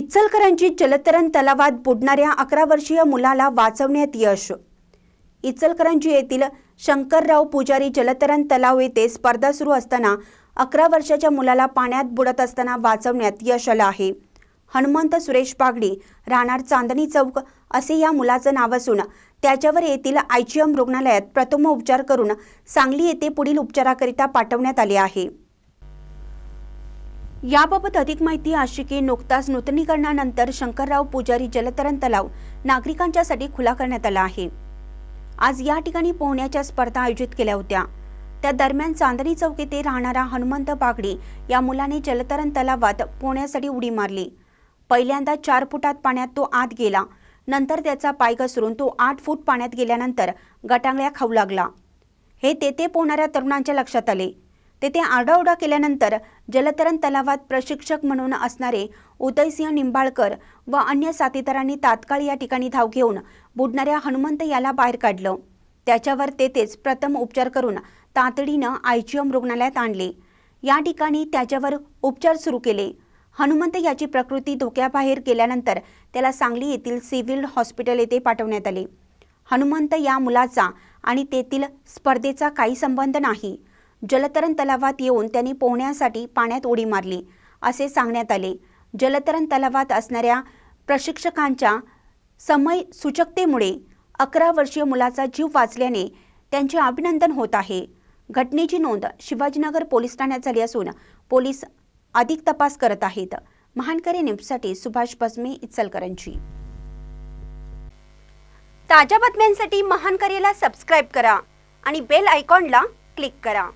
इचलकरांची जलतरण तलावात बुडणाऱ्या अकरा वर्षीय मुलाला वाचवण्यात यश. इचलकरंजी येथील शंकरराव पुजारी जलतरण तलाव येथे स्पर्धा सुरू असताना अकरा वर्षाच्या मुलाला पाण्यात बुडत असताना वाचवण्यात यश आलं आहे. हनुमंत सुरेश पागडी राहणार चांदणी चौक असे या मुलाचं नाव असून त्याच्यावर येथील आयजीएम रुग्णालयात प्रथम उपचार करून सांगली येथे पुढील उपचाराकरिता पाठवण्यात आले आहे. याबाबत अधिक माहिती अशी नुकताच नूतनीकरणानंतर शंकरराव पुजारी जलतरण तलाव नागरिकांच्यासाठी खुला करण्यात आला आहे. आज या ठिकाणी पोहण्याच्या स्पर्धा आयोजित केल्या होत्या. त्या दरम्यान चांदणी चौक येथे राहणारा हनुमंत बागडे या मुलाने जलतरण तलावात पोहण्यासाठी उडी मारली. पहिल्यांदा चार फुटात पाण्यात तो आत गेला. नंतर त्याचा पाय घसरून तो आठ फूट पाण्यात गेल्यानंतर गटांगळ्या खाऊ लागला. हे तेथे पोहणाऱ्या तरुणांच्या लक्षात आले. तेथे आरडाओरडा केल्यानंतर जलतरण तलावात प्रशिक्षक म्हणून असणारे उदयसिंह निंबाळकर व अन्य साथीदारांनी तात्काळ या ठिकाणी धाव घेऊन बुडणाऱ्या हनुमंत याला बाहेर काढलं. त्याच्यावर तेथेच प्रथम उपचार करून तातडीनं आयजीएम रुग्णालयात आणले. या ठिकाणी त्याच्यावर उपचार सुरू केले. हनुमंत याची प्रकृती धोक्याबाहेर गेल्यानंतर त्याला सांगली येथील सिव्हिल हॉस्पिटल येथे पाठवण्यात आले. हनुमंत या मुलाचा आणि तेथील स्पर्धेचा काही संबंध नाही. जलतरण तलावात येऊन त्यांनी पोहण्यासाठी पाण्यात उडी मारली. असे सांगण्यात आले. जलतरण तलावात असणाऱ्या प्रशिक्षकांच्या समय सूचकतेमुळे अकरा वर्षीय मुलाचा जीव वाचल्याने त्यांचे अभिनंदन होत आहे. घटनेची नोंद शिवाजीनगर पोलीस ठाण्यात झाली असून पोलीस अधिक तपास करत आहेत. महानकरी न्यूजसाठी सुभाष बसमे इचलकरंजी. ताज्या बातम्यांसाठी महानकरीला सबस्क्राईब करा आणि बेल आयकॉनला क्लिक करा.